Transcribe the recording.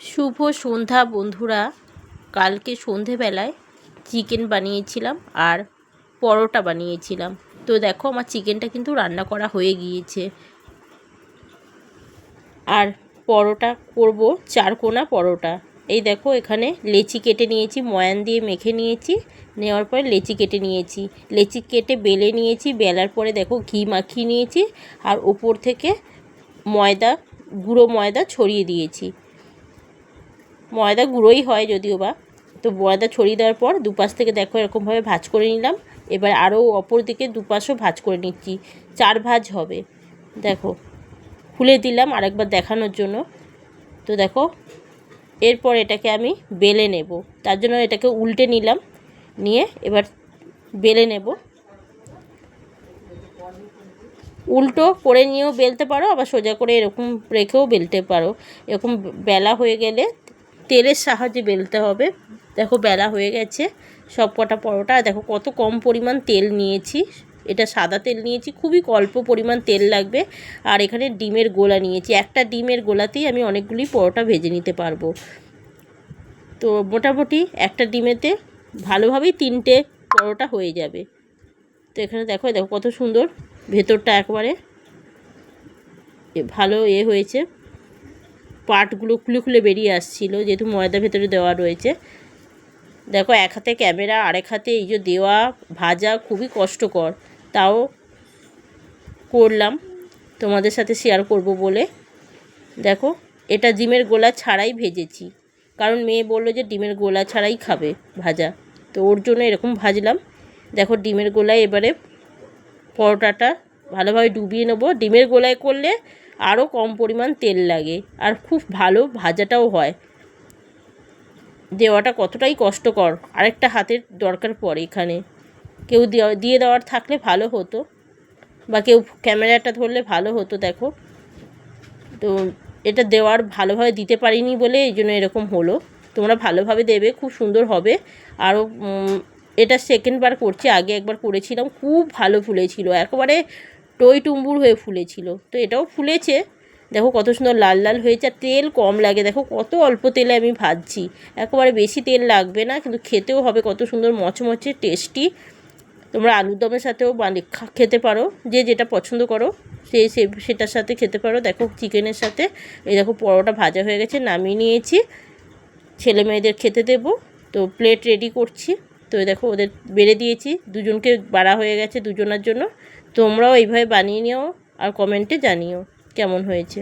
শুভ সন্ধ্যা, বন্ধুরা। কালকে সন্ধেবেলায় চিকেন বানিয়েছিলাম আর পরোটা বানিয়েছিলাম। তো দেখো, আমার চিকেনটা কিন্তু রান্না করা হয়ে গিয়েছে। আর পরোটা করব চারকোনা পরোটা। এই দেখো, এখানে লেচি কেটে নিয়েছি, ময়ান দিয়ে মেখে নিয়েছি। নেওয়ার পরে লেচি কেটে নিয়েছি। লেচি কেটে বেলে নিয়েছি, বেলার পরে দেখো, ঘি মাখিয়ে নিয়েছি। আর ওপর থেকে ময়দা, গুঁড়ো ময়দা ছড়িয়ে দিয়েছি। ময়দা গুঁড়োই হয় যদিও বা। তো ময়দা ছড়িয়ে দেওয়ার পর দুপাশ থেকে দেখো এরকমভাবে ভাজ করে নিলাম। এবার আরও অপর দিকে দুপাশও ভাজ করে নিচ্ছি। চার ভাজ হবে। দেখো, খুলে দিলাম আরেকবার দেখানোর জন্য। তো দেখো, এরপর এটাকে আমি বেলে নেব। তার জন্য এটাকে উল্টে নিলাম। নিয়ে এবার বেলে নেব। উল্টো করে নিয়েও বেলতে পারো, আবার সোজা করে এরকম রেখেও বেলতে পারো। এরকম বেলা হয়ে গেলে তেলের সাহায্যে বেলতে হবে। দেখো বেলা হয়ে গেছে, সব কটা পরোটা। দেখো কত কম পরিমাণ তেল নিয়েছি। এটা সাদা তেল নিয়েছি, খুবই অল্প পরিমাণ তেল লাগবে। আর এখানে ডিমের গোলা নিয়েছি। একটা ডিমের গোলাতেই আমি অনেকগুলি পরোটা ভেজে নিতে পারব। তো মোটামুটি একটা ডিমেতে ভালোভাবেই তিনটে পরোটা হয়ে যাবে। তো এখানে দেখো দেখো কত সুন্দর ভেতরটা একবারে ভালো এ হয়েছে। পার্টগুলো খুলে খুলে বেরিয়ে আসছিল, যেহেতু ময়দা ভেতরে দেওয়া রয়েছে। দেখো, এক হাতে ক্যামেরা, আরেক হাতে এই যে দেওয়া, ভাজা, খুবই কষ্টকর। তাও করলাম। তোমাদের সাথে শেয়ার করব বলে। দেখো, এটা ডিমের গোলা ছাড়াই ভেজেছি। কারণ মেয়ে বলল যে ডিমের গোলা ছাড়াই খাবে ভাজা। তো ওর জন্য এরকম ভাজলাম। দেখো, ডিমের গোলায় এবারে পরোটাটা ভালোভাবে ডুবিয়ে নেব। ডিমের গোলায় করলে আরও কম পরিমাণ তেল লাগে আর খুব ভালো ভাজাটাও হয়। দেওয়াটা কতটাই কষ্টকর, আরেকটা হাতের দরকার পড়ে এখানে। কেউ দিয়ে দেওয়ার থাকলে ভালো হতো বা কেউ ক্যামেরাটা ধরলে ভালো হতো, দেখো। তো এটা দেওয়ার ভালোভাবে দিতে পারিনি বলে এই জন্য এরকম হলো। তোমরা ভালোভাবে দেবে, খুব সুন্দর হবে। আরও এটা সেকেন্ডবার করছি, আগে একবার করেছিলাম, খুব ভালো ফুলেছিল। একেবারে টই টুম্বুর হয়ে ফুলেছিল। তো এটাও ফুলেছে। দেখো কত সুন্দর লাল লাল হয়েছে আর তেল কম লাগে। দেখো কত অল্প তেলে আমি ভাজছি। একেবারে বেশি তেল লাগবে না, কিন্তু খেতেও হবে। কত সুন্দর মচমচে, টেস্টি। তোমরা আলুর দমের সাথেও খেতে পারো। যে যেটা পছন্দ করো, সে সেটার সাথে খেতে পারো। দেখো চিকেনের সাথে। এই দেখো পরোটা ভাজা হয়ে গেছে, নামিয়ে নিয়েছি। ছেলে মেয়েদের খেতে দেবো। তো প্লেট রেডি করছি। তো দেখো, ওদের বেড়ে দিয়েছি। দুজনকে বাড়া হয়ে গেছে দুজনের জন্য। তোমরাও এইভাবে বানিয়ে নিও আর কমেন্টে জানিও কেমন হয়েছে।